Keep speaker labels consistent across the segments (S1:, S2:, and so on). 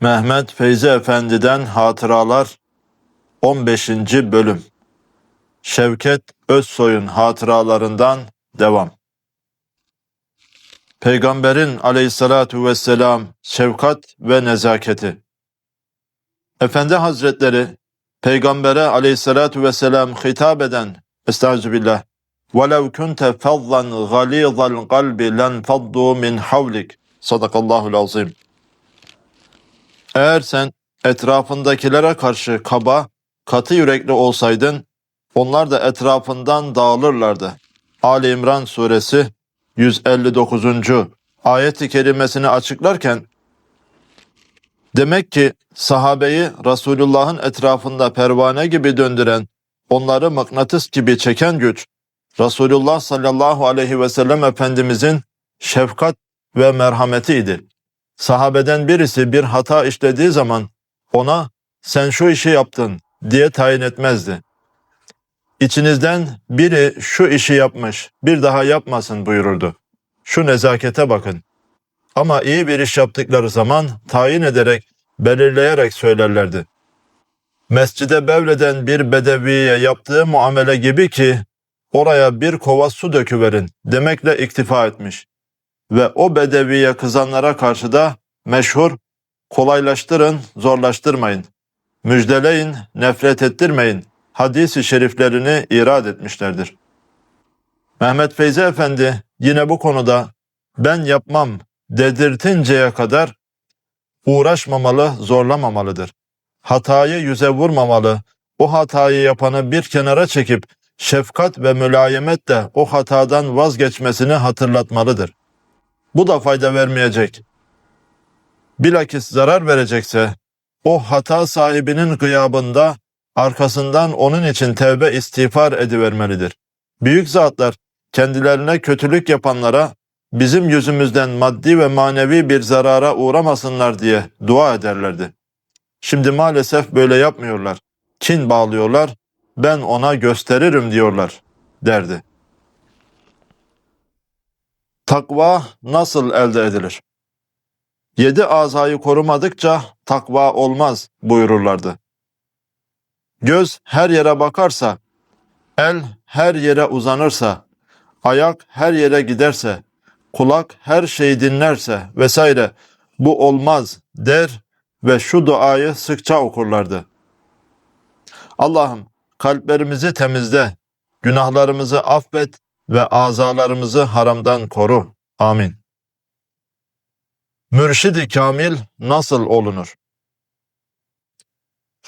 S1: Mehmet Feyzi Efendi'den Hatıralar 15. Bölüm Şevket Özsoy'un hatıralarından devam. Peygamberin aleyhissalatu vesselam şefkat ve nezaketi. Efendi Hazretleri Peygambere aleyhissalatu vesselam hitap eden Estağfirullah وَلَوْ كُنْتَ فَضًّا غَلِيظَ الْقَلْبِ لَنْفَضُّوا مِنْ حَوْلِكَ Sadakallahul azim. eğer sen etrafındakilere karşı kaba, katı yürekli olsaydın, onlar da etrafından dağılırlardı. Ali İmran suresi 159. ayet-i kerimesini açıklarken, demek ki sahabeyi Resulullah'ın etrafında pervane gibi döndüren, onları mıknatıs gibi çeken güç, Resulullah sallallahu aleyhi ve sellem Efendimizin şefkat ve merhametiydi. Sahabeden birisi bir hata işlediği zaman ona sen şu işi yaptın diye tayin etmezdi. İçinizden biri şu işi yapmış, bir daha yapmasın buyururdu. Şu nezakete bakın. Ama iyi bir iş yaptıkları zaman tayin ederek, belirleyerek söylerlerdi. Mescide bevleden bir bedeviye yaptığı muamele gibi ki oraya bir kova su döküverin demekle iktifa etmiş ve o bedeviye kızanlara karşı da meşhur kolaylaştırın, zorlaştırmayın. Müjdeleyin, nefret ettirmeyin. Hadis-i şeriflerini irad etmişlerdir. Mehmet Feyzi Efendi yine bu konuda ben yapmam dedirtinceye kadar uğraşmamalı, zorlamamalıdır. Hatayı yüze vurmamalı, o hatayı yapanı bir kenara çekip şefkat ve mülayemetle o hatadan vazgeçmesini hatırlatmalıdır. Bu da fayda vermeyecek. Bilakis zarar verecekse o hata sahibinin gıyabında arkasından onun için tevbe istiğfar edivermelidir. Büyük zatlar kendilerine kötülük yapanlara bizim yüzümüzden maddi ve manevi bir zarara uğramasınlar diye dua ederlerdi. Şimdi maalesef böyle yapmıyorlar. Kin bağlıyorlar, ben ona gösteririm diyorlar derdi. Takva nasıl elde edilir? Yedi azayı korumadıkça takva olmaz buyururlardı. Göz her yere bakarsa, el her yere uzanırsa, ayak her yere giderse, kulak her şeyi dinlerse vesaire bu olmaz der ve şu duayı sıkça okurlardı. Allah'ım kalplerimizi temizle, günahlarımızı affet ve azalarımızı haramdan koru. Amin. Mürşidi kamil nasıl olunur?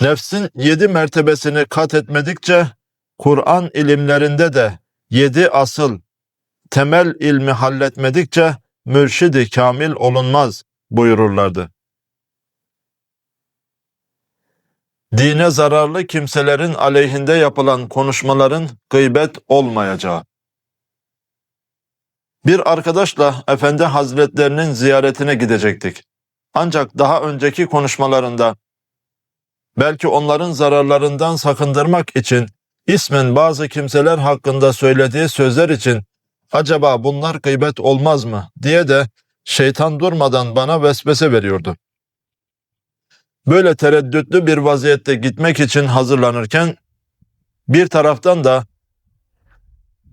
S1: Nefsin yedi mertebesini kat etmedikçe Kur'an ilimlerinde de yedi asıl temel ilmi halletmedikçe mürşidi kamil olunmaz buyururlardı. Dine zararlı kimselerin aleyhinde yapılan konuşmaların gıybet olmayacağı. Bir arkadaşla Efendi Hazretlerinin ziyaretine gidecektik. Ancak daha önceki konuşmalarında belki onların zararlarından sakındırmak için ismen bazı kimseler hakkında söylediği sözler için acaba bunlar gıybet olmaz mı diye de şeytan durmadan bana vesvese veriyordu. Böyle tereddütlü bir vaziyette gitmek için hazırlanırken bir taraftan da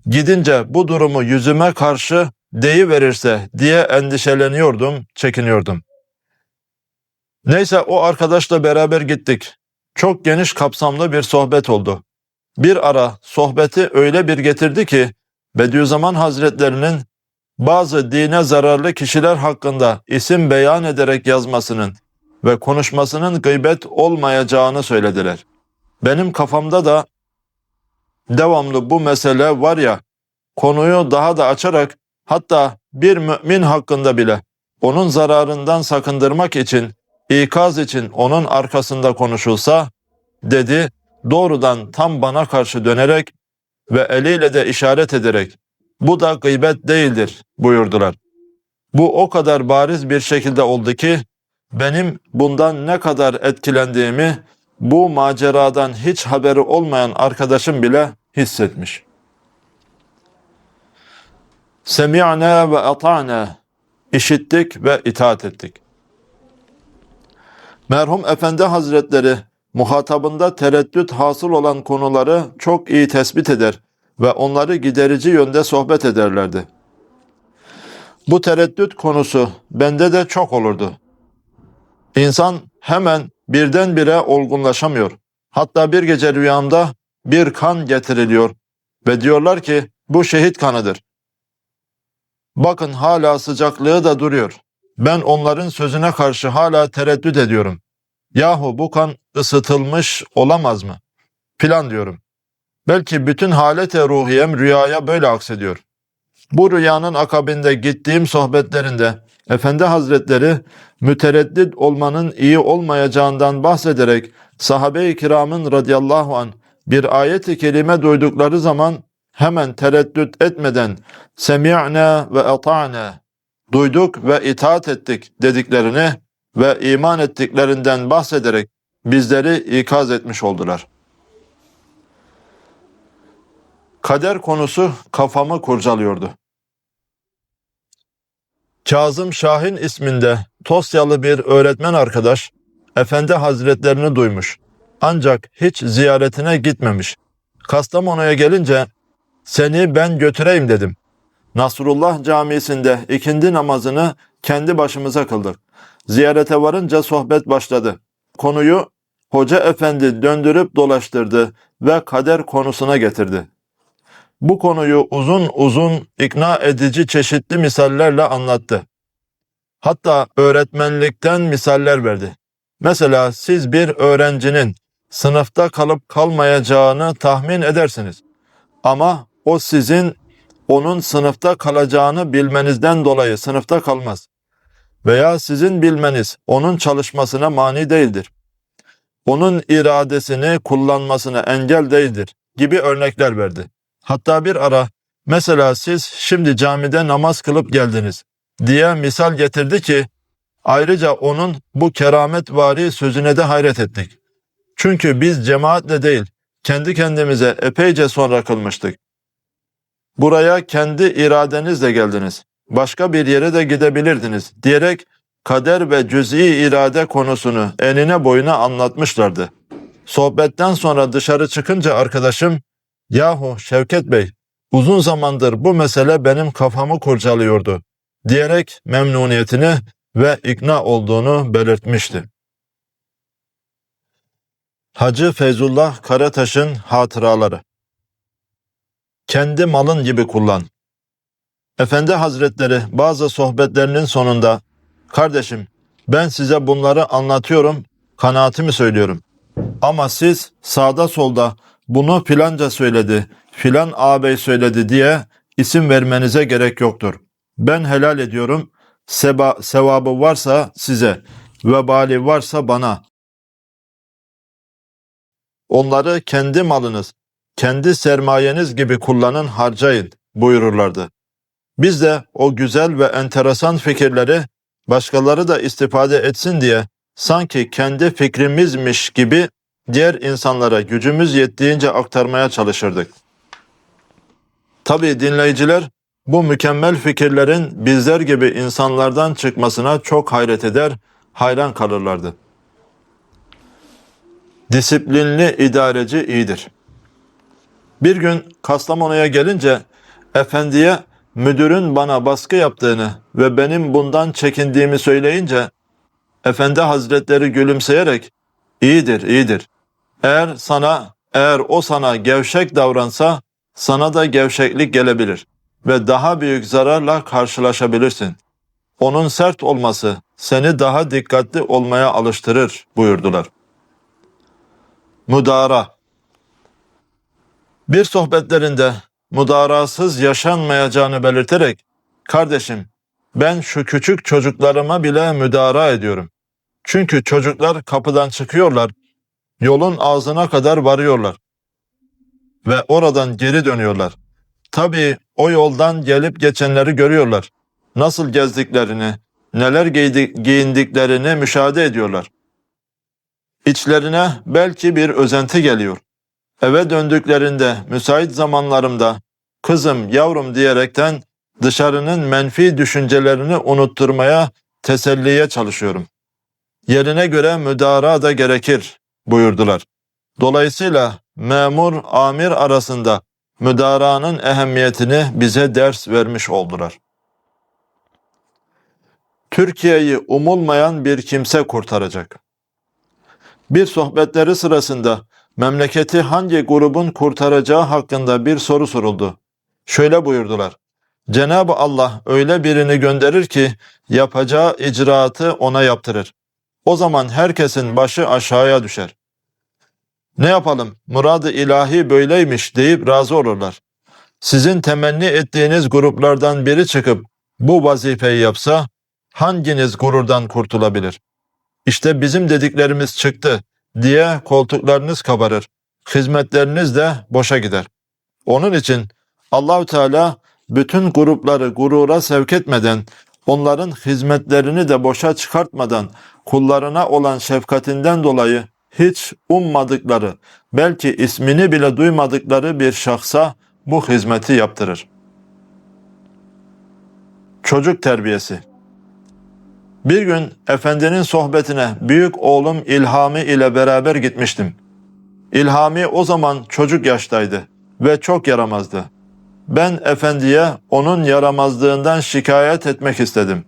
S1: gidince bu durumu yüzüme karşı deyiverirse diye endişeleniyordum, çekiniyordum. Neyse o arkadaşla beraber gittik. Çok geniş kapsamlı bir sohbet oldu. Bir ara sohbeti öyle bir getirdi ki Bediüzzaman Hazretlerinin bazı dine zararlı kişiler hakkında isim beyan ederek yazmasının ve konuşmasının gıybet olmayacağını söylediler. Benim kafamda da devamlı bu mesele var ya, konuyu daha da açarak hatta bir mümin hakkında bile onun zararından sakındırmak için, ikaz için onun arkasında konuşulsa, dedi doğrudan tam bana karşı dönerek ve eliyle de işaret ederek bu da gıybet değildir buyurdular. Bu o kadar bariz bir şekilde oldu ki benim bundan ne kadar etkilendiğimi bu maceradan hiç haberi olmayan arkadaşım bile hissetmiş. Semi'na ve ata'na işittik ve itaat ettik. Merhum Efendi Hazretleri muhatabında tereddüt hasıl olan konuları çok iyi tespit eder ve onları giderici yönde sohbet ederlerdi. Bu tereddüt konusu bende de çok olurdu. İnsan hemen birdenbire olgunlaşamıyor. Hatta bir gece rüyamda bir kan getiriliyor ve diyorlar ki bu şehit kanıdır. Bakın hala sıcaklığı da duruyor. Ben onların sözüne karşı hala tereddüt ediyorum. Yahu bu kan ısıtılmış olamaz mı? Plan diyorum. Belki bütün halete ruhiyem rüyaya böyle aksediyor. Bu rüyanın akabinde gittiğim sohbetlerinde Efendi Hazretleri mütereddit olmanın iyi olmayacağından bahsederek sahabe-i kiramın radıyallahu an bir ayet-i kerime duydukları zaman hemen tereddüt etmeden semi'na ve ata'na duyduk ve itaat ettik dediklerini ve iman ettiklerinden bahsederek bizleri ikaz etmiş oldular. Kader konusu kafamı kurcalıyordu. Kazım Şahin isminde Tosyalı bir öğretmen arkadaş Efendi Hazretlerini duymuş. Ancak hiç ziyaretine gitmemiş. Kastamonu'ya gelince seni ben götüreyim dedim. Nasrullah Camisi'nde ikindi namazını kendi başımıza kıldık. Ziyarete varınca sohbet başladı. Konuyu Hoca Efendi döndürüp dolaştırdı ve kader konusuna getirdi. Bu konuyu uzun uzun ikna edici çeşitli misallerle anlattı. Hatta öğretmenlikten misaller verdi. Mesela siz bir öğrencinin sınıfta kalıp kalmayacağını tahmin edersiniz. Ama o sizin onun sınıfta kalacağını bilmenizden dolayı sınıfta kalmaz. Veya sizin bilmeniz onun çalışmasına mani değildir. Onun iradesini kullanmasına engel değildir gibi örnekler verdi. Hatta bir ara mesela siz şimdi camide namaz kılıp geldiniz diye misal getirdi ki ayrıca onun bu kerametvari sözüne de hayret ettik. Çünkü biz cemaatle değil kendi kendimize epeyce sonra kılmıştık. Buraya kendi iradenizle geldiniz. Başka bir yere de gidebilirdiniz diyerek kader ve cüz'i irade konusunu enine boyuna anlatmışlardı. Sohbetten sonra dışarı çıkınca arkadaşım, yahu Şevket Bey, uzun zamandır bu mesele benim kafamı kurcalıyordu diyerek memnuniyetini ve ikna olduğunu belirtmişti. Hacı Feyzullah Karataş'ın hatıraları Kendi malın gibi kullan. Efendi Hazretleri bazı sohbetlerinin sonunda Kardeşim ben size bunları anlatıyorum, kanaatimi söylüyorum. Ama siz sağda solda bunu filanca söyledi, filan ağabey söyledi diye isim vermenize gerek yoktur. Ben helal ediyorum, seba, sevabı varsa size, vebali varsa bana. Onları kendi malınız, kendi sermayeniz gibi kullanın, harcayın buyururlardı. Biz de o güzel ve enteresan fikirleri başkaları da istifade etsin diye sanki kendi fikrimizmiş gibi diğer insanlara gücümüz yettiğince aktarmaya çalışırdık. Tabi dinleyiciler bu mükemmel fikirlerin bizler gibi insanlardan çıkmasına çok hayret eder, hayran kalırlardı. Disiplinli idareci iyidir. Bir gün Kastamonu'ya gelince efendiye müdürün bana baskı yaptığını ve benim bundan çekindiğimi söyleyince Efendi Hazretleri gülümseyerek iyidir, iyidir. Eğer sana, eğer o sana gevşek davransa sana da gevşeklik gelebilir ve daha büyük zararla karşılaşabilirsin. Onun sert olması seni daha dikkatli olmaya alıştırır buyurdular. Mudara Bir sohbetlerinde mudarasız yaşanmayacağını belirterek, kardeşim ben şu küçük çocuklarıma bile müdara ediyorum. Çünkü çocuklar kapıdan çıkıyorlar, yolun ağzına kadar varıyorlar ve oradan geri dönüyorlar. Tabii o yoldan gelip geçenleri görüyorlar. Nasıl gezdiklerini, neler giyindiklerini müşahede ediyorlar. İçlerine belki bir özenti geliyor. Eve döndüklerinde müsait zamanlarımda kızım, yavrum diyerekten dışarının menfi düşüncelerini unutturmaya, teselliye çalışıyorum. yerine göre müdara da gerekir buyurdular. Dolayısıyla memur amir arasında müdaranın ehemmiyetini bize ders vermiş oldular. Türkiye'yi umulmayan bir kimse kurtaracak. Bir sohbetleri sırasında memleketi hangi grubun kurtaracağı hakkında bir soru soruldu. Şöyle buyurdular. Cenab-ı Allah öyle birini gönderir ki yapacağı icraatı ona yaptırır. O zaman herkesin başı aşağıya düşer. Ne yapalım muradı ilahi böyleymiş deyip razı olurlar. Sizin temenni ettiğiniz gruplardan biri çıkıp bu vazifeyi yapsa hanginiz gururdan kurtulabilir? İşte bizim dediklerimiz çıktı diye koltuklarınız kabarır. Hizmetleriniz de boşa gider. Onun için Allahü Teala bütün grupları gurura sevk etmeden, onların hizmetlerini de boşa çıkartmadan kullarına olan şefkatinden dolayı hiç ummadıkları, belki ismini bile duymadıkları bir şahsa bu hizmeti yaptırır. Çocuk terbiyesi Bir gün efendinin sohbetine büyük oğlum İlhami ile beraber gitmiştim. İlhami o zaman çocuk yaştaydı ve çok yaramazdı. Ben efendiye onun yaramazlığından şikayet etmek istedim.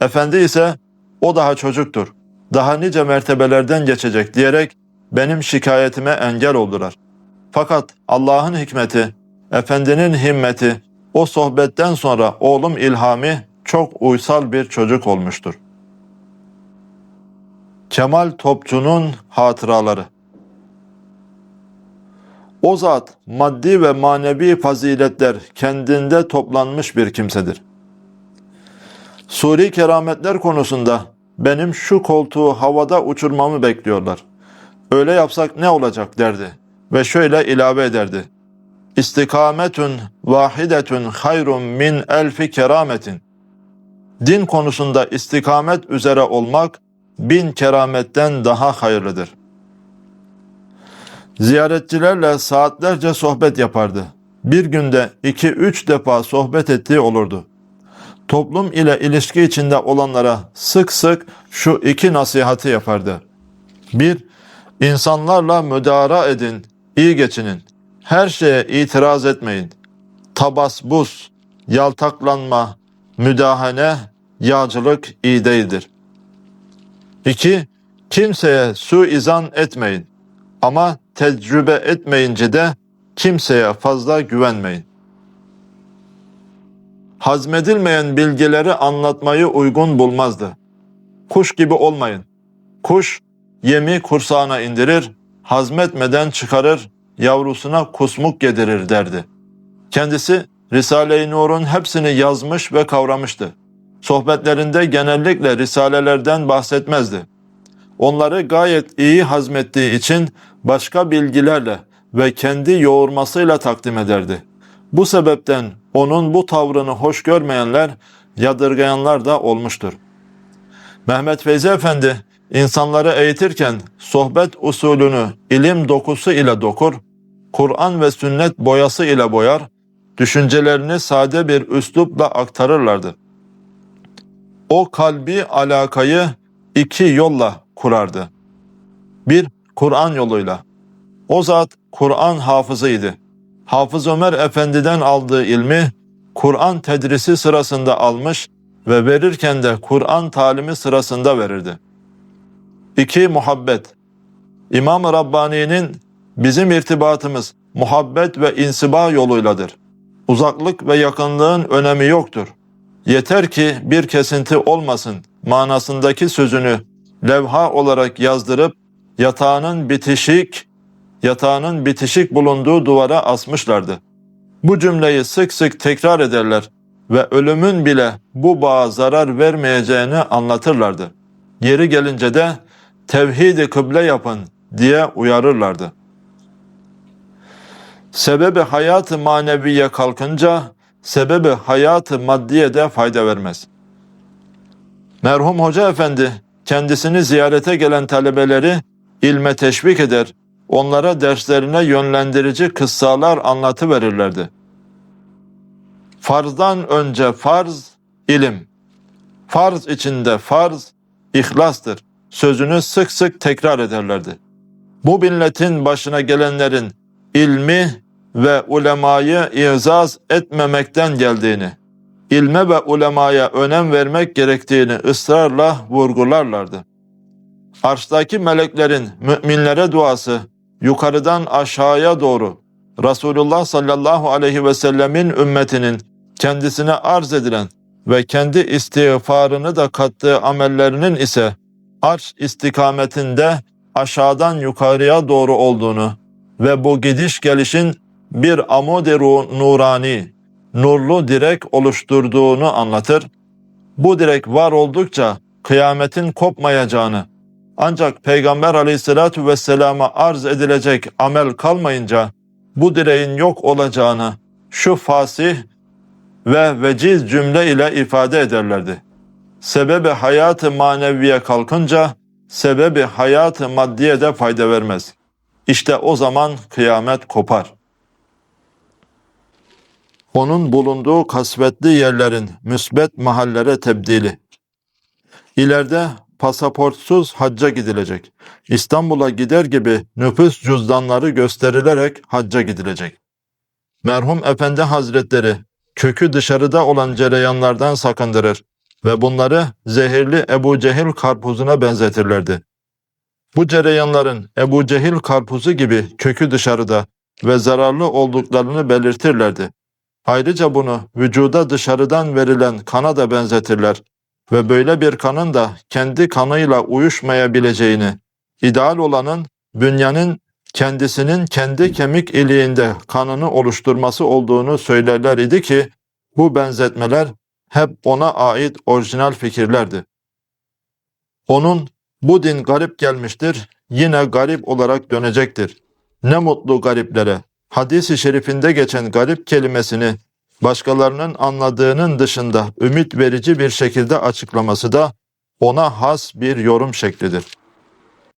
S1: Efendi ise o daha çocuktur. Daha nice mertebelerden geçecek diyerek benim şikayetime engel oldular. Fakat Allah'ın hikmeti, efendinin himmeti o sohbetten sonra oğlum İlhami çok uysal bir çocuk olmuştur. Kemal Topçu'nun hatıraları o zat maddi ve manevi faziletler kendinde toplanmış bir kimsedir. Suri kerametler konusunda benim şu koltuğu havada uçurmamı bekliyorlar. Öyle yapsak ne olacak derdi ve şöyle ilave ederdi. İstikametun vahidetun hayrun min elfi kerametin. Din konusunda istikamet üzere olmak bin kerametten daha hayırlıdır. Ziyaretçilerle saatlerce sohbet yapardı. Bir günde iki üç defa sohbet ettiği olurdu. Toplum ile ilişki içinde olanlara sık sık şu iki nasihati yapardı. Bir, insanlarla müdara edin, iyi geçinin. Her şeye itiraz etmeyin. Tabas buz, yaltaklanma, müdahane, yağcılık iyi değildir. İki, kimseye suizan etmeyin. Ama tecrübe etmeyince de kimseye fazla güvenmeyin. Hazmedilmeyen bilgileri anlatmayı uygun bulmazdı. Kuş gibi olmayın. Kuş yemi kursağına indirir, hazmetmeden çıkarır, yavrusuna kusmuk yedirir derdi. Kendisi Risale-i Nur'un hepsini yazmış ve kavramıştı. Sohbetlerinde genellikle risalelerden bahsetmezdi. Onları gayet iyi hazmettiği için başka bilgilerle ve kendi yoğurmasıyla takdim ederdi. Bu sebepten onun bu tavrını hoş görmeyenler, yadırgayanlar da olmuştur. Mehmet Feyzi Efendi insanları eğitirken sohbet usulünü ilim dokusu ile dokur, Kur'an ve sünnet boyası ile boyar, düşüncelerini sade bir üslupla aktarırlardı. O kalbi alakayı iki yolla kurardı. Bir, Kur'an yoluyla. O zat Kur'an hafızıydı. Hafız Ömer Efendi'den aldığı ilmi Kur'an tedrisi sırasında almış ve verirken de Kur'an talimi sırasında verirdi. 2. Muhabbet İmam-ı Rabbani'nin bizim irtibatımız muhabbet ve insiba yoluyladır. Uzaklık ve yakınlığın önemi yoktur. Yeter ki bir kesinti olmasın manasındaki sözünü levha olarak yazdırıp yatağının bitişik yatağının bitişik bulunduğu duvara asmışlardı. Bu cümleyi sık sık tekrar ederler ve ölümün bile bu bağa zarar vermeyeceğini anlatırlardı. Yeri gelince de tevhidi kıble yapın diye uyarırlardı. Sebebi hayatı maneviye kalkınca sebebi hayatı maddiye de fayda vermez. Merhum Hoca Efendi kendisini ziyarete gelen talebeleri ilme teşvik eder, onlara derslerine yönlendirici kıssalar anlatı verirlerdi. Farzdan önce farz, ilim. Farz içinde farz, ihlastır. sözünü sık sık tekrar ederlerdi. Bu milletin başına gelenlerin ilmi ve ulemayı izaz etmemekten geldiğini, ilme ve ulemaya önem vermek gerektiğini ısrarla vurgularlardı. Arştaki meleklerin müminlere duası yukarıdan aşağıya doğru Resulullah sallallahu aleyhi ve sellemin ümmetinin kendisine arz edilen ve kendi istiğfarını da kattığı amellerinin ise arş istikametinde aşağıdan yukarıya doğru olduğunu ve bu gidiş gelişin bir amud-i nurani, nurlu direk oluşturduğunu anlatır. Bu direk var oldukça kıyametin kopmayacağını, ancak Peygamber aleyhissalatu vesselama arz edilecek amel kalmayınca bu direğin yok olacağını şu fasih ve veciz cümle ile ifade ederlerdi. Sebebi hayatı maneviye kalkınca sebebi hayatı maddiye de fayda vermez. İşte o zaman kıyamet kopar. Onun bulunduğu kasvetli yerlerin müsbet mahallere tebdili. İleride pasaportsuz hacca gidilecek. İstanbul'a gider gibi nüfus cüzdanları gösterilerek hacca gidilecek. Merhum Efendi Hazretleri kökü dışarıda olan cereyanlardan sakındırır ve bunları zehirli Ebu Cehil karpuzuna benzetirlerdi. Bu cereyanların Ebu Cehil karpuzu gibi kökü dışarıda ve zararlı olduklarını belirtirlerdi. Ayrıca bunu vücuda dışarıdan verilen kana da benzetirler ve böyle bir kanın da kendi kanıyla uyuşmayabileceğini, ideal olanın bünyanın kendisinin kendi kemik iliğinde kanını oluşturması olduğunu söylerler idi ki bu benzetmeler hep ona ait orijinal fikirlerdi. Onun bu din garip gelmiştir, yine garip olarak dönecektir. Ne mutlu gariplere. Hadis-i şerifinde geçen garip kelimesini başkalarının anladığının dışında ümit verici bir şekilde açıklaması da ona has bir yorum şeklidir.